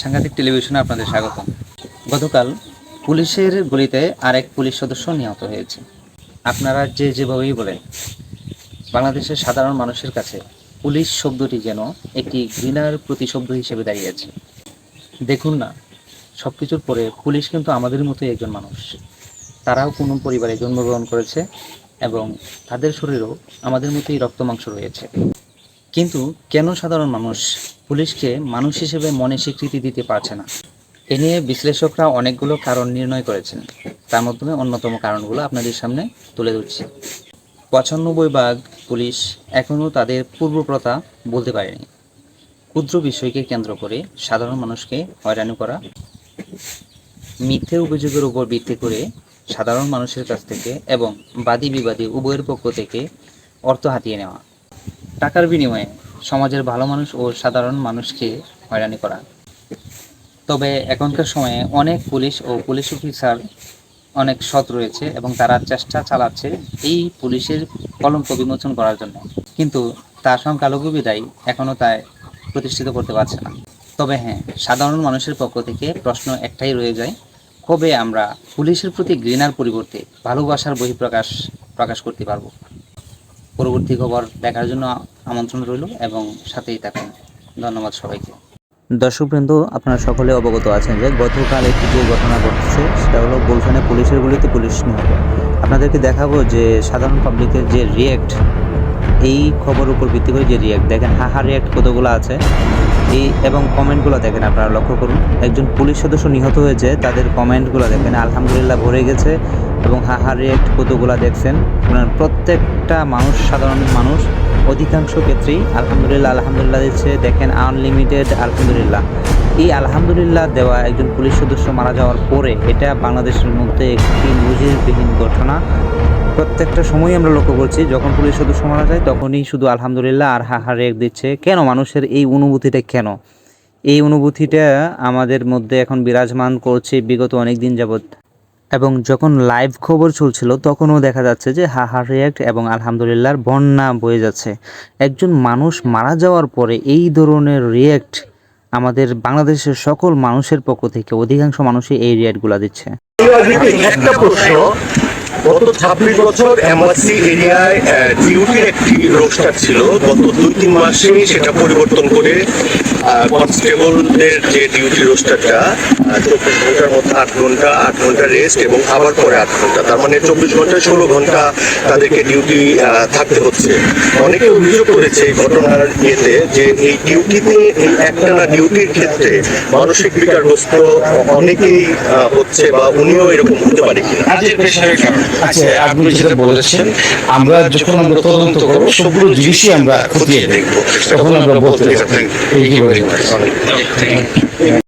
সাংঘাতিক টেলিভিশনে আপনাদের স্বাগত গতকাল পুলিশের গুলিতে আরেক পুলিশ সদস্য নিহত হয়েছে। আপনারা যে যেভাবেই বলেন, বাংলাদেশের সাধারণ মানুষের কাছে পুলিশ শব্দটি যেন একটি ঘৃণার প্রতিশব্দ হিসেবে দাঁড়িয়েছে দেখুন না সব কিছুর পরে পুলিশ কিন্তু আমাদের মতোই একজন মানুষ। তারাও কোনো পরিবারে জন্মগ্রহণ করেছে এবং তাদের শরীরেও আমাদের মতোই রক্ত মাংস রয়েছে। কিন্তু কেন সাধারণ মানুষ পুলিশকে মানুষ হিসেবে মনে স্বীকৃতি দিতে পারছে না? এ নিয়ে বিশ্লেষকরা অনেকগুলো কারণ নির্ণয় করেছেন। তার মাধ্যমে অন্যতম কারণগুলো আপনাদের সামনে তুলে ধরছি। পঁচানব্বই ভাগ পুলিশ এখনও তাদের পূর্বপ্রথা বলতে পারেনি। ক্ষুদ্র বিষয়কে কেন্দ্র করে সাধারণ মানুষকে হয়রানি করা, মিথ্যে অভিযোগের উপর ভিত্তি করে সাধারণ মানুষের কাছ থেকে এবং বাদী বিবাদী উভয়ের পক্ষ থেকে অর্থ হাতিয়ে নেওয়া টাকার বিনিময়ে সমাজের ভালো মানুষ ও সাধারণ মানুষকে হয়রানি করা। তবে এখনকার সময়ে অনেক পুলিশ ও পুলিশ অফিসার অনেক সৎ রয়েছে এবং তারা চেষ্টা চালাচ্ছে এই পুলিশের কলঙ্ক বিমোচন করার জন্য। কিন্তু তার সংখ্যালঘু বিদায় এখনও তাই প্রতিষ্ঠিত করতে পারছে না। তবে হ্যাঁ সাধারণ মানুষের পক্ষ থেকে প্রশ্ন একটাই রয়ে যায়, কবে আমরা পুলিশের প্রতি ঘৃণার পরিবর্তে ভালোবাসার বহিঃপ্রকাশ প্রকাশ করতে পারব? পরবর্তী খবর দেখার জন্য আমন্ত্রণ রইল এবং সাথেই থাকুন। ধন্যবাদ সবাইকে। দর্শক দর্শকবৃন্দ, আপনারা সকলে অবগত আছেন যে গতকাল একটি যে ঘটনা ঘটছে, সেটা হলো গুলশানে পুলিশের গুলিতে পুলিশ নিহত। আপনাদেরকে দেখাবো যে সাধারণ পাবলিকের যে রিয়েক্ট এই খবর উপর ভিত্তি করে যে রিয়েক্ট দেখেন হাহা রিয়েক্ট কতগুলো আছে। এই এবং কমেন্টগুলো দেখেন আপনারা লক্ষ্য করুন। একজন পুলিশ সদস্য নিহত হয়েছে, তাদের কমেন্টগুলো দেখেন, আলহামদুলিল্লাহ ভরে গেছে এবং হাহা রিয়েক্ট কতগুলো দেখছেন। আপনার প্রত্যেকটা মানুষ, সাধারণ মানুষ, অধিকাংশ ক্ষেত্রেই আলহামদুলিল্লাহ আলহামদুলিল্লাহ দিচ্ছে। দেখেন আনলিমিটেড আলহামদুলিল্লাহ। এই আলহামদুলিল্লাহ দেওয়া একজন পুলিশ সদস্য মারা যাওয়ার পরে এটা বাংলাদেশের মধ্যে একটি নজিরবিহীন ঘটনা। প্রত্যেকটা সময় আমরা লক্ষ্য করছি, যখন পুলিশ সদস্য মারা যায় তখনই শুধু আলহামদুলিল্লাহ আর হাহা রেক দিচ্ছে। কেন? মানুষের এই অনুভূতিটা কেন? এই অনুভূতিটা আমাদের মধ্যে এখন বিরাজমান করছে বিগত অনেক দিন যাবৎ। এবং যখন লাইভ খবর চলছিল, তখনও দেখা যাচ্ছে যে হাহা রিয়াক্ট এবং আলহামদুলিল্লাহর বন্যা বয়ে যাচ্ছে। একজন মানুষ মারা যাওয়ার পরে এই ধরনের রিয়াক্ট আমাদের বাংলাদেশের সকল মানুষের পক্ষ থেকে অধিকাংশ মানুষই এই রিয়াক্টগুলো দিচ্ছে। গত ছাব্বিশ বছর এমআরসি এরিয়ায় ডিউটির একটি রোস্টার ছিল। গত দুই তিন মাসেই সেটা পরিবর্তন করে কনস্টেবলদের যে ডিউটি রোস্টারটা চব্বিশ ঘণ্টার মধ্যে আট ঘণ্টা আট ঘণ্টা রেস্ট এবং আবার পরে আট ঘণ্টা। তার মানে চব্বিশ ঘন্টায় ষোলো ঘণ্টা তাদেরকে ডিউটি থাকতে হচ্ছে। অনেকে অভিযোগ করেছে এই ঘটনার ইয়েতে যে এই ডিউটিতে, এই একটানা ডিউটির ক্ষেত্রে মানসিক বিকারগ্রস্ত অনেকেই হচ্ছে বা উনিও এরকম হতে পারে কিনা। আচ্ছা আপনি যেটা বলেছেন আমরা যখন আমরা তদন্ত করব সবগুলো জিনিসই আমরা খতিয়ে দেখব। তখন আমরা বলতে অনেক